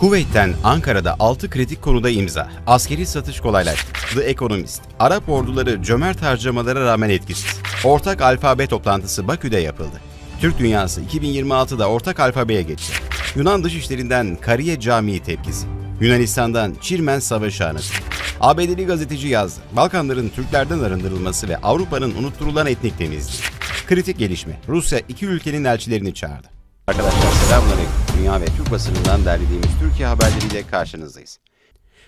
Kuveyt'ten Ankara'da 6 kritik konuda imza. Askeri satış kolaylaştı. The Economist. Arap orduları cömert harcamalara rağmen etkisiz. Ortak alfabe toplantısı Bakü'de yapıldı. Türk dünyası 2026'da ortak alfabeye geçti. Yunan dışişlerinden Kariye Camii tepkisi. Yunanistan'dan Çirmen Savaşı anıtı. ABD'li gazeteci yazdı. Balkanların Türklerden arındırılması ve Avrupa'nın unutturulan etnik temizliği. Kritik gelişme. Rusya iki ülkenin elçilerini çağırdı. Arkadaşlar selamünaleyküm. Dünya ve Türk basınından derlediğimiz Türkiye haberleriyle karşınızdayız.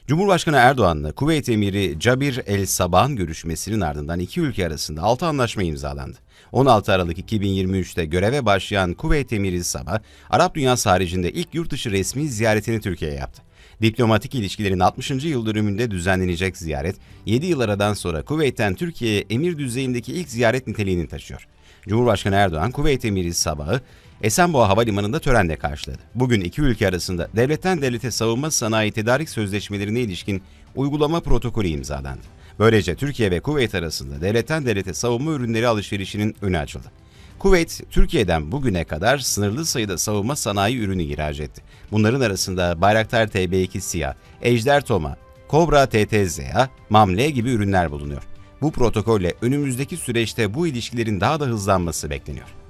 Cumhurbaşkanı Erdoğan'la Kuveyt Emiri Cabir El Sabah'ın görüşmesinin ardından iki ülke arasında 6 anlaşma imzalandı. 16 Aralık 2023'te göreve başlayan Kuveyt Emiri Sabah, Arap dünyası haricinde ilk yurt dışı resmi ziyaretini Türkiye'ye yaptı. Diplomatik ilişkilerin 60. yıl dönümünde düzenlenecek ziyaret, 7 yıl aradan sonra Kuveyt'ten Türkiye'ye emir düzeyindeki ilk ziyaret niteliğini taşıyor. Cumhurbaşkanı Erdoğan, Kuveyt Emiri Sabah'ı Esenboğa Havalimanı'nda törenle karşıladı. Bugün iki ülke arasında devletten devlete savunma sanayi tedarik sözleşmelerine ilişkin uygulama protokolü imzalandı. Böylece Türkiye ve Kuveyt arasında devletten devlete savunma ürünleri alışverişinin önü açıldı. Kuveyt, Türkiye'den bugüne kadar sınırlı sayıda savunma sanayi ürünü ihraç etti. Bunların arasında Bayraktar TB2 SİHA, Ejder Toma, Kobra TTZA, Mamle gibi ürünler bulunuyor. Bu protokolle önümüzdeki süreçte bu ilişkilerin daha da hızlanması bekleniyor.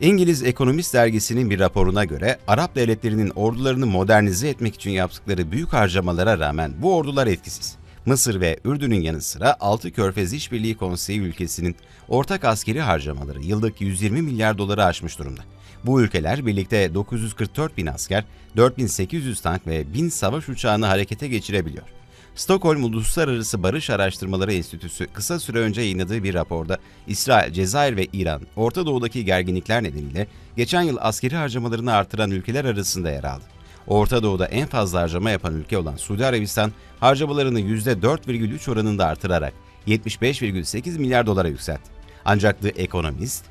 İngiliz Ekonomist dergisinin bir raporuna göre Arap devletlerinin ordularını modernize etmek için yaptıkları büyük harcamalara rağmen bu ordular etkisiz. Mısır ve Ürdün'ün yanı sıra 6 Körfez İşbirliği Konseyi ülkesinin ortak askeri harcamaları yıllık 120 milyar doları aşmış durumda. Bu ülkeler birlikte 944 bin asker, 4800 tank ve 1000 savaş uçağını harekete geçirebiliyor. Stockholm Uluslararası Barış Araştırmaları Enstitüsü kısa süre önce yayınladığı bir raporda İsrail, Cezayir ve İran, Orta Doğu'daki gerginlikler nedeniyle geçen yıl askeri harcamalarını artıran ülkeler arasında yer aldı. Orta Doğu'da en fazla harcama yapan ülke olan Suudi Arabistan, harcamalarını %4,3 oranında artırarak 75,8 milyar dolara yükseltti. Ancak The Economist,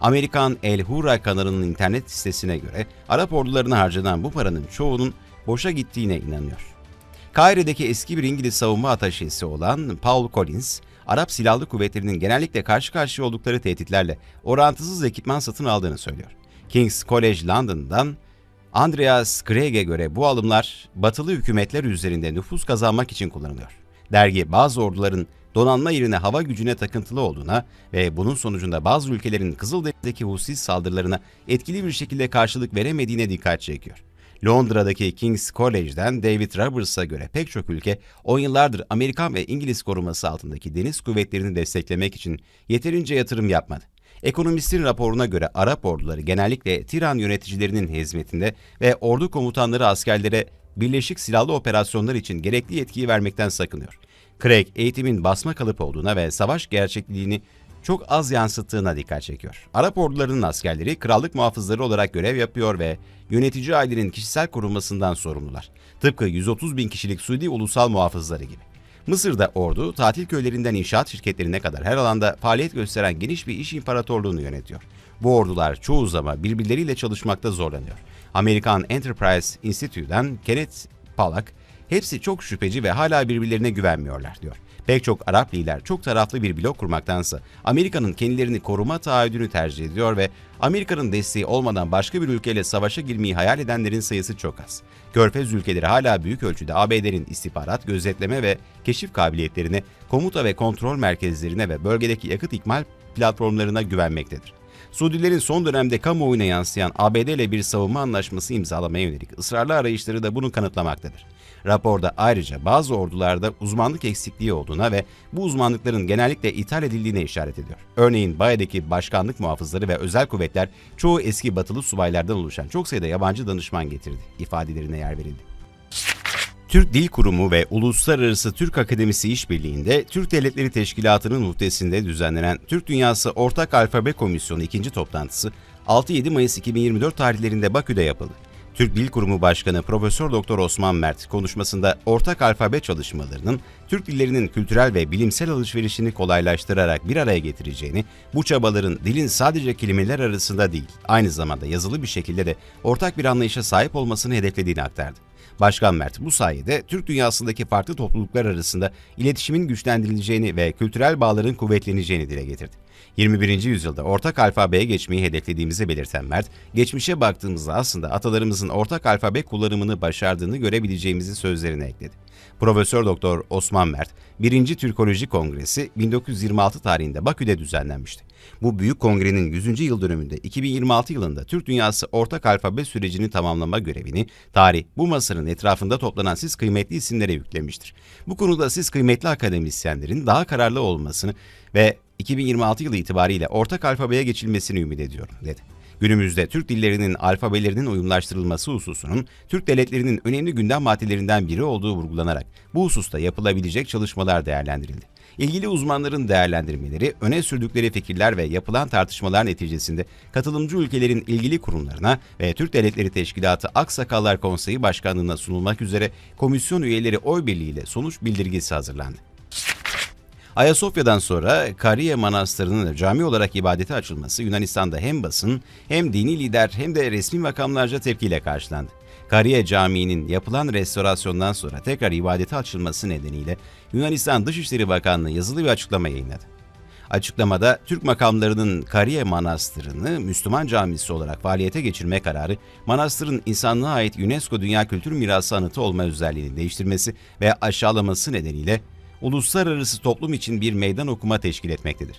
Amerikan El Hurra kanalının internet sitesine göre Arap ordularına harcanan bu paranın çoğunun boşa gittiğine inanıyor. Kaire'deki eski bir İngiliz savunma ataşesi olan Paul Collins, Arap Silahlı Kuvvetleri'nin genellikle karşı karşıya oldukları tehditlerle orantısız ekipman satın aldığını söylüyor. King's College London'dan Andreas Craig'e göre bu alımlar batılı hükümetler üzerinde nüfus kazanmak için kullanılıyor. Dergi bazı orduların donanma yerine hava gücüne takıntılı olduğuna ve bunun sonucunda bazı ülkelerin Kızıldeniz'deki Husi saldırılarına etkili bir şekilde karşılık veremediğine dikkat çekiyor. Londra'daki King's College'den David Roberts'a göre pek çok ülke 10 yıllardır Amerikan ve İngiliz koruması altındaki deniz kuvvetlerini desteklemek için yeterince yatırım yapmadı. Ekonomistin raporuna göre Arap orduları genellikle Tiran yöneticilerinin hizmetinde ve ordu komutanları askerlere birleşik silahlı operasyonlar için gerekli yetkiyi vermekten sakınıyor. Craig eğitimin basma kalıp olduğuna ve savaş gerçekliğini çok az yansıttığına dikkat çekiyor. Arap ordularının askerleri krallık muhafızları olarak görev yapıyor ve yönetici ailenin kişisel korunmasından sorumlular. Tıpkı 130 bin kişilik Suudi ulusal muhafızları gibi. Mısır'da ordu, tatil köylerinden inşaat şirketlerine kadar her alanda faaliyet gösteren geniş bir iş imparatorluğunu yönetiyor. Bu ordular çoğu zaman birbirleriyle çalışmakta zorlanıyor. Amerikan Enterprise Institute'dan Kenneth Pollack, hepsi çok şüpheci ve hala birbirlerine güvenmiyorlar diyor. Pek çok Arap lider çok taraflı bir blok kurmaktansa Amerika'nın kendilerini koruma taahhüdünü tercih ediyor ve Amerika'nın desteği olmadan başka bir ülkeyle savaşa girmeyi hayal edenlerin sayısı çok az. Körfez ülkeleri hala büyük ölçüde ABD'nin istihbarat, gözetleme ve keşif kabiliyetlerine, komuta ve kontrol merkezlerine ve bölgedeki yakıt ikmal platformlarına güvenmektedir. Suudilerin son dönemde kamuoyuna yansıyan ABD ile bir savunma anlaşması imzalamaya yönelik ısrarlı arayışları da bunu kanıtlamaktadır. Raporda ayrıca bazı ordularda uzmanlık eksikliği olduğuna ve bu uzmanlıkların genellikle ithal edildiğine işaret ediyor. Örneğin Baye'deki başkanlık muhafızları ve özel kuvvetler çoğu eski batılı subaylardan oluşan çok sayıda yabancı danışman getirdi ifadelerine yer verildi. Türk Dil Kurumu ve Uluslararası Türk Akademisi İşbirliği'nde Türk Devletleri Teşkilatı'nın muhtesinde düzenlenen Türk Dünyası Ortak Alfabe Komisyonu ikinci toplantısı 6-7 Mayıs 2024 tarihlerinde Bakü'de yapıldı. Türk Dil Kurumu Başkanı Profesör Doktor Osman Mert konuşmasında ortak alfabe çalışmalarının Türk dillerinin kültürel ve bilimsel alışverişini kolaylaştırarak bir araya getireceğini, bu çabaların dilin sadece kelimeler arasında değil, aynı zamanda yazılı bir şekilde de ortak bir anlayışa sahip olmasını hedeflediğini aktardı. Başkan Mert bu sayede Türk dünyasındaki farklı topluluklar arasında iletişimin güçlendirileceğini ve kültürel bağların kuvvetleneceğini dile getirdi. 21. yüzyılda ortak alfabeye geçmeyi hedeflediğimizi belirten Mert, geçmişe baktığımızda aslında atalarımızın ortak alfabe kullanımını başardığını görebileceğimizi sözlerine ekledi. Profesör Doktor Osman Mert, 1. Türkoloji Kongresi 1926 tarihinde Bakü'de düzenlenmişti. Bu büyük kongrenin 100. yıl dönümünde 2026 yılında Türk dünyası ortak alfabe sürecini tamamlama görevini tarih bu masanın etrafında toplanan siz kıymetli isimlere yüklemiştir. Bu konuda siz kıymetli akademisyenlerin daha kararlı olmasını ve 2026 yılı itibariyle ortak alfabeye geçilmesini ümit ediyorum, dedi. Günümüzde Türk dillerinin alfabelerinin uyumlaştırılması hususunun Türk devletlerinin önemli gündem maddelerinden biri olduğu vurgulanarak bu hususta yapılabilecek çalışmalar değerlendirildi. İlgili uzmanların değerlendirmeleri, öne sürdükleri fikirler ve yapılan tartışmalar neticesinde katılımcı ülkelerin ilgili kurumlarına ve Türk Devletleri Teşkilatı Aksakallar Konseyi Başkanlığı'na sunulmak üzere komisyon üyeleri oy birliğiyle sonuç bildirgesi hazırlandı. Ayasofya'dan sonra Kariye Manastırı'nın cami olarak ibadete açılması Yunanistan'da hem basın hem dini lider hem de resmi makamlarca tepkiyle karşılandı. Kariye Camii'nin yapılan restorasyondan sonra tekrar ibadete açılması nedeniyle Yunanistan Dışişleri Bakanlığı yazılı bir açıklama yayınladı. Açıklamada Türk makamlarının Kariye Manastırı'nı Müslüman camisi olarak faaliyete geçirme kararı, manastırın insanlığa ait UNESCO Dünya Kültür Mirası anıtı olma özelliğini değiştirmesi ve aşağılaması nedeniyle uluslararası toplum için bir meydan okuma teşkil etmektedir.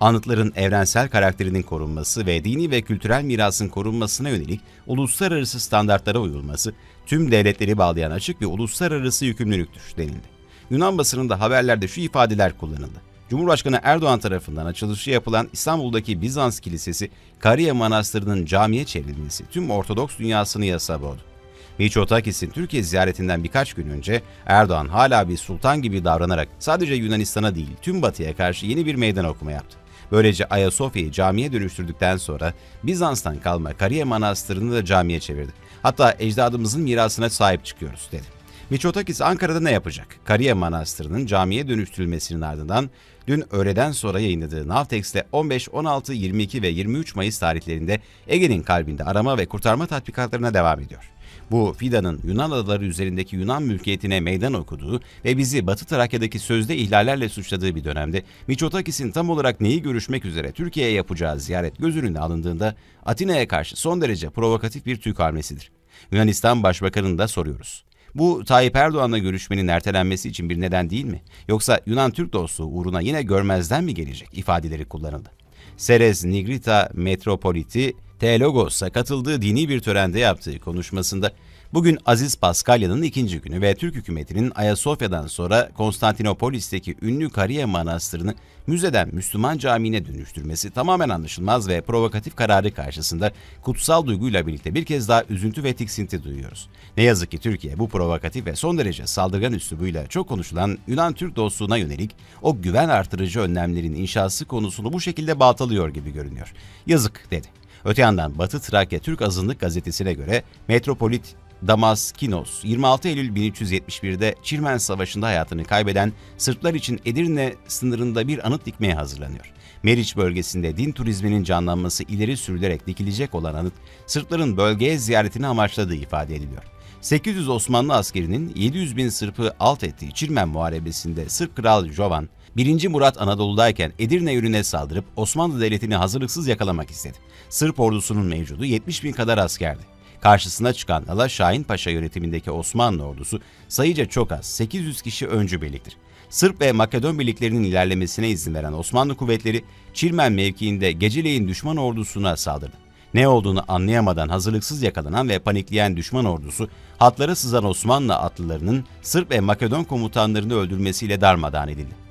Anıtların evrensel karakterinin korunması ve dini ve kültürel mirasın korunmasına yönelik uluslararası standartlara uyulması, tüm devletleri bağlayan açık ve uluslararası yükümlülüktür denildi. Yunan basınında haberlerde şu ifadeler kullanıldı. Cumhurbaşkanı Erdoğan tarafından açılışı yapılan İstanbul'daki Bizans Kilisesi, Kariye Manastırı'nın camiye çevrilmesi tüm Ortodoks dünyasını yasa boğdu. Mitsotakis'in Türkiye ziyaretinden birkaç gün önce Erdoğan hala bir sultan gibi davranarak sadece Yunanistan'a değil tüm batıya karşı yeni bir meydan okuma yaptı. Böylece Ayasofya'yı camiye dönüştürdükten sonra Bizans'tan kalma Kariye Manastırı'nı da camiye çevirdi. Hatta ecdadımızın mirasına sahip çıkıyoruz dedi. Miçotakis Ankara'da ne yapacak? Kariye Manastırı'nın camiye dönüştürülmesinin ardından dün öğleden sonra yayınladığı Navtex'te 15, 16, 22 ve 23 Mayıs tarihlerinde Ege'nin kalbinde arama ve kurtarma tatbikatlarına devam ediyor. Bu FIDA'nın Yunan adaları üzerindeki Yunan mülkiyetine meydan okuduğu ve bizi Batı Trakya'daki sözde ihlallerle suçladığı bir dönemde Miçotakis'in tam olarak neyi görüşmek üzere Türkiye'ye yapacağı ziyaret göz önüne alındığında Atina'ya karşı son derece provokatif bir Türk hamlesidir. Yunanistan Başbakanı'nı da soruyoruz. Bu Tayyip Erdoğan'la görüşmenin ertelenmesi için bir neden değil mi? Yoksa Yunan-Türk dostluğu uğruna yine görmezden mi gelecek ifadeleri kullanıldı. Seres Nigrita Metropoliti Teologos'a katıldığı dini bir törende yaptığı konuşmasında bugün Aziz Paskalya'nın ikinci günü ve Türk hükümetinin Ayasofya'dan sonra Konstantinopolis'teki ünlü Kariye Manastırı'nı müzeden Müslüman camiine dönüştürmesi tamamen anlaşılmaz ve provokatif kararı karşısında kutsal duyguyla birlikte bir kez daha üzüntü ve tiksinti duyuyoruz. Ne yazık ki Türkiye bu provokatif ve son derece saldırgan üslubuyla çok konuşulan Yunan-Türk dostluğuna yönelik o güven artırıcı önlemlerin inşası konusunu bu şekilde baltalıyor gibi görünüyor. Yazık dedi. Öte yandan Batı Trakya Türk Azınlık gazetesine göre Metropolit Damaskinos 26 Eylül 1371'de Çirmen Savaşı'nda hayatını kaybeden Sırplar için Edirne sınırında bir anıt dikmeye hazırlanıyor. Meriç bölgesinde din turizminin canlanması ileri sürülerek dikilecek olan anıt, Sırpların bölgeye ziyaretini amaçladığı ifade ediliyor. 800 Osmanlı askerinin 700 bin Sırp'ı alt ettiği Çirmen Muharebesi'nde Sırp Kral Jovan, 1. Murat Anadolu'dayken Edirne yönüne saldırıp Osmanlı Devleti'ni hazırlıksız yakalamak istedi. Sırp ordusunun mevcudu 70 bin kadar askerdi. Karşısına çıkan Ala Şahin Paşa yönetimindeki Osmanlı ordusu sayıca çok az 800 kişi öncü birliktir. Sırp ve Makedon birliklerinin ilerlemesine izin veren Osmanlı kuvvetleri Çirmen mevkiinde geceleyin düşman ordusuna saldırdı. Ne olduğunu anlayamadan hazırlıksız yakalanan ve panikleyen düşman ordusu hatlara sızan Osmanlı atlılarının Sırp ve Makedon komutanlarını öldürmesiyle darmadağın edildi.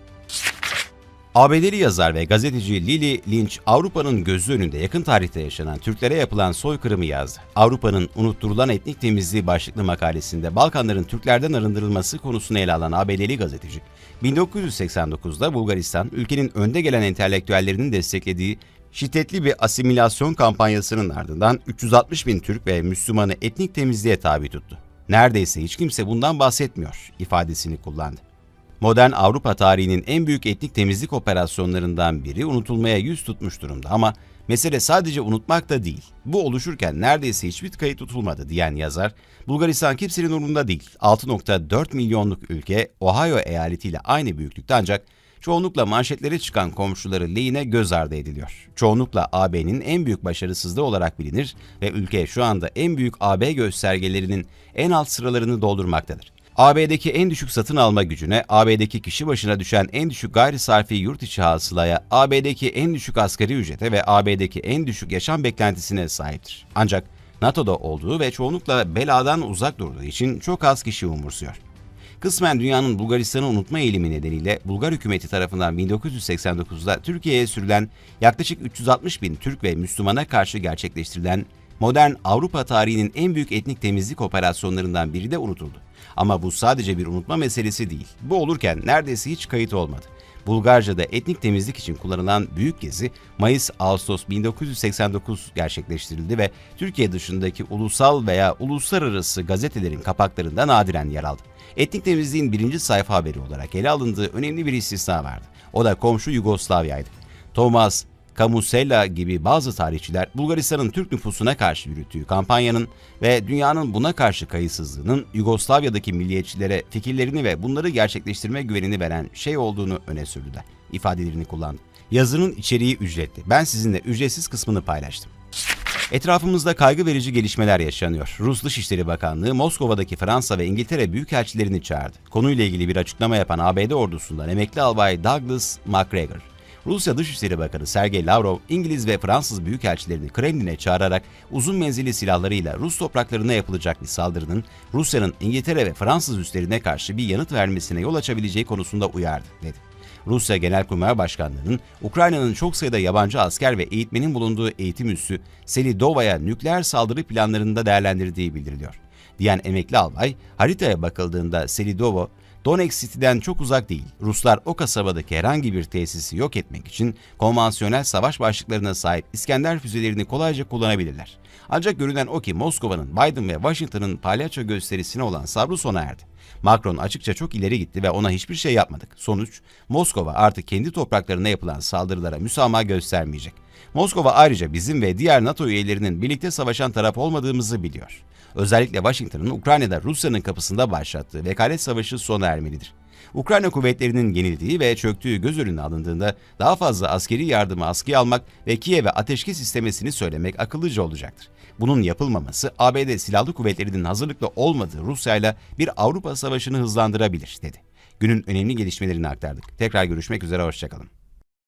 ABD'li yazar ve gazeteci Lily Lynch, Avrupa'nın gözü önünde yakın tarihte yaşanan Türklere yapılan soykırımı yazdı. Avrupa'nın unutturulan etnik temizliği başlıklı makalesinde Balkanların Türklerden arındırılması konusunu ele alan ABD'li gazeteci, 1989'da Bulgaristan, ülkenin önde gelen entelektüellerinin desteklediği şiddetli bir asimilasyon kampanyasının ardından 360 bin Türk ve Müslümanı etnik temizliğe tabi tuttu. Neredeyse hiç kimse bundan bahsetmiyor ifadesini kullandı. Modern Avrupa tarihinin en büyük etnik temizlik operasyonlarından biri unutulmaya yüz tutmuş durumda ama Mesele sadece unutmak da değil. Bu oluşurken neredeyse hiçbir kayıt tutulmadı diyen yazar, Bulgaristan kimsenin umurunda değil. 6.4 milyonluk ülke Ohio eyaletiyle aynı büyüklükte ancak çoğunlukla manşetlere çıkan komşuları lehine göz ardı ediliyor. Çoğunlukla AB'nin en büyük başarısızlığı olarak bilinir ve ülke şu anda en büyük AB göstergelerinin en alt sıralarını doldurmaktadır. AB'deki en düşük satın alma gücüne, AB'deki kişi başına düşen en düşük gayri sarfi yurt içi hasılaya, AB'deki en düşük asgari ücrete ve AB'deki en düşük yaşam beklentisine sahiptir. Ancak NATO'da olduğu ve çoğunlukla beladan uzak durduğu için çok az kişi umursuyor. Kısmen dünyanın Bulgaristan'ı unutma eğilimi nedeniyle Bulgar hükümeti tarafından 1989'da Türkiye'ye sürülen yaklaşık 360 bin Türk ve Müslümana karşı gerçekleştirilen modern Avrupa tarihinin en büyük etnik temizlik operasyonlarından biri de unutuldu. Ama bu sadece bir unutma meselesi değil. Bu olurken neredeyse hiç kayıt olmadı. Bulgarca'da etnik temizlik için kullanılan büyük gezi Mayıs-Ağustos 1989 gerçekleştirildi ve Türkiye dışındaki ulusal veya uluslararası gazetelerin kapaklarında nadiren yer aldı. Etnik temizliğin birinci sayfa haberi olarak ele alındığı önemli bir istisna vardı. O da komşu Yugoslavya'ydı. Thomas Kamusella gibi bazı tarihçiler Bulgaristan'ın Türk nüfusuna karşı yürüttüğü kampanyanın ve dünyanın buna karşı kayıtsızlığının Yugoslavya'daki milliyetçilere fikirlerini ve bunları gerçekleştirme güvenini veren şey olduğunu öne sürdüler. ifadelerini kullandı. Yazının içeriği ücretli. Ben sizinle ücretsiz kısmını paylaştım. Etrafımızda kaygı verici gelişmeler yaşanıyor. Rus Dışişleri Bakanlığı Moskova'daki Fransa ve İngiltere büyükelçilerini çağırdı. Konuyla ilgili bir açıklama yapan ABD ordusundan emekli albay Douglas MacGregor, Rusya Dışişleri Bakanı Sergey Lavrov, İngiliz ve Fransız büyükelçilerini Kremlin'e çağırarak uzun menzilli silahlarıyla Rus topraklarına yapılacak bir saldırının Rusya'nın İngiltere ve Fransız üslerine karşı bir yanıt vermesine yol açabileceği konusunda uyardı, dedi. Rusya Genelkurmay Başkanlığı'nın Ukrayna'nın çok sayıda yabancı asker ve eğitmenin bulunduğu eğitim üssü Selidova'ya nükleer saldırı planlarında değerlendirdiği bildiriliyor. Diyen emekli albay, haritaya bakıldığında Selidovo, Donetsk City'den çok uzak değil. Ruslar o kasabadaki herhangi bir tesisi yok etmek için konvansiyonel savaş başlıklarına sahip İskender füzelerini kolayca kullanabilirler. Ancak görünen o ki Moskova'nın Biden ve Washington'ın palyaço gösterisine olan sabrı sona erdi. Macron açıkça çok ileri gitti ve ona hiçbir şey yapmadık. Sonuç, Moskova artık kendi topraklarına yapılan saldırılara müsamaha göstermeyecek. Moskova ayrıca bizim ve diğer NATO üyelerinin birlikte savaşan taraf olmadığımızı biliyor. Özellikle Washington'ın Ukrayna'da Rusya'nın kapısında başlattığı vekalet savaşı sona ermelidir. Ukrayna kuvvetlerinin yenildiği ve çöktüğü göz önüne alındığında daha fazla askeri yardımı askıya almak ve Kiev'e ateşkes istemesini söylemek akıllıca olacaktır. Bunun yapılmaması ABD silahlı kuvvetlerinin hazırlıklı olmadığı Rusya ile bir Avrupa savaşını hızlandırabilir, dedi. Günün önemli gelişmelerini aktardık. Tekrar görüşmek üzere, hoşçakalın.